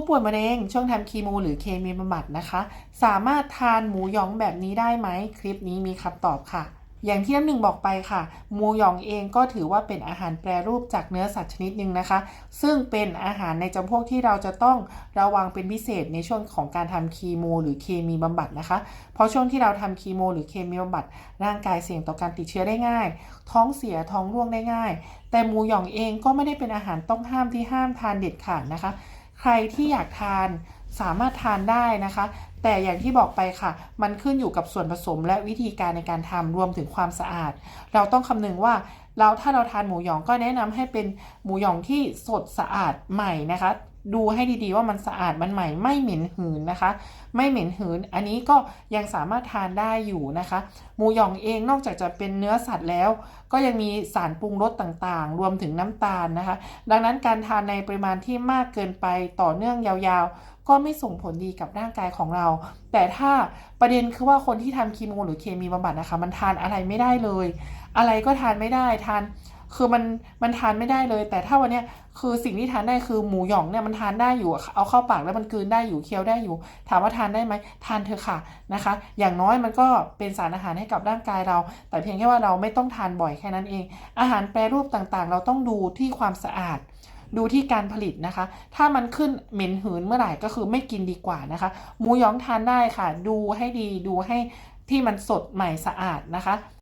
ผู้ป่วยมะเร็งช่วงทำคีโมหรือเคมีบำบัดนะคะ สามารถทานหมูหยองแบบนี้ได้ไหมคลิปนี้มีคำตอบค่ะอย่างที่น้ำหนึ่งบอกไปค่ะหมูหยองเองก็ถือว่าเป็นอาหารแปรรูปจากเนื้อสัตว์ชนิดหนึ่งนะคะ ซึ่งเป็นอาหารในจำพวกที่เราจะต้องระวังเป็นพิเศษในช่วงของการทำคีโม หรือเคมีบำบัดนะคะ เพราะช่วงที่เราทำคีโม หรือเคมีบำบัดร่างกายเสี่ยงต่อการติดเชื้อได้ง่าย ท้องเสียท้องร่วงได้ง่าย แต่หมูหยองเองก็ไม่ได้เป็นอาหารต้องห้ามที่ห้ามทานเด็ดขาดนะคะ ใครที่อยากทานสามารถทานได้นะคะ แต่อย่างที่บอกไปค่ะ มันขึ้นอยู่กับส่วนผสมและวิธีการในการทำรวมถึงความสะอาด เราต้องคำนึงว่าเราถ้าเราทานหมูหยองก็แนะนำให้เป็นหมูหยองที่สดสะอาดใหม่นะคะ ดูให้ดีๆว่ามันสะอาดมันใหม่ไม่เหม็นหืนนะคะ ไม่เหม็นหืน อันนี้ก็ยังสามารถทานได้อยู่นะคะ หมูหยองเองนอกจากจะเป็นเนื้อสัตว์แล้ว ก็ยังมีสารปรุงรสต่างๆ รวมถึงน้ำตาลนะคะ ดังนั้นการทานในปริมาณที่มากเกินไปต่อเนื่องยาวๆ ก็ไม่ส่งผลดีกับร่างกายของเรา แต่ถ้าประเด็นคือว่าคนที่ทำคีโมหรือเคมีบำบัดนะคะ มันทานอะไรไม่ได้เลย อะไรก็ทานไม่ได้ทาน คือมันมันทานไม่ได้เลย แต่ถ้าวันเนี้ยคือสิ่งที่ทานได้คือหมูหยองเนี่ยมันทานได้อยู่เอาเข้าปากแล้วมันกลืนได้อยู่เคี้ยวได้อยู่ ถามว่าทานได้ไหมทานเถอะค่ะนะคะ อย่างน้อยมันก็เป็นสารอาหารให้กับร่างกายเรา แต่เพียงแค่ว่าเราไม่ต้องทานบ่อยแค่นั้นเอง อาหารแปรรูปต่างๆ เราต้องดูที่ความสะอาดดูที่การผลิตนะคะ ถ้ามันขึ้นเหม็นหืนเมื่อไหร่ก็คือไม่กินดีกว่านะคะ หมูหยองทานได้ค่ะ ดูให้ดี ดูให้ที่มันสดใหม่สะอาดนะคะ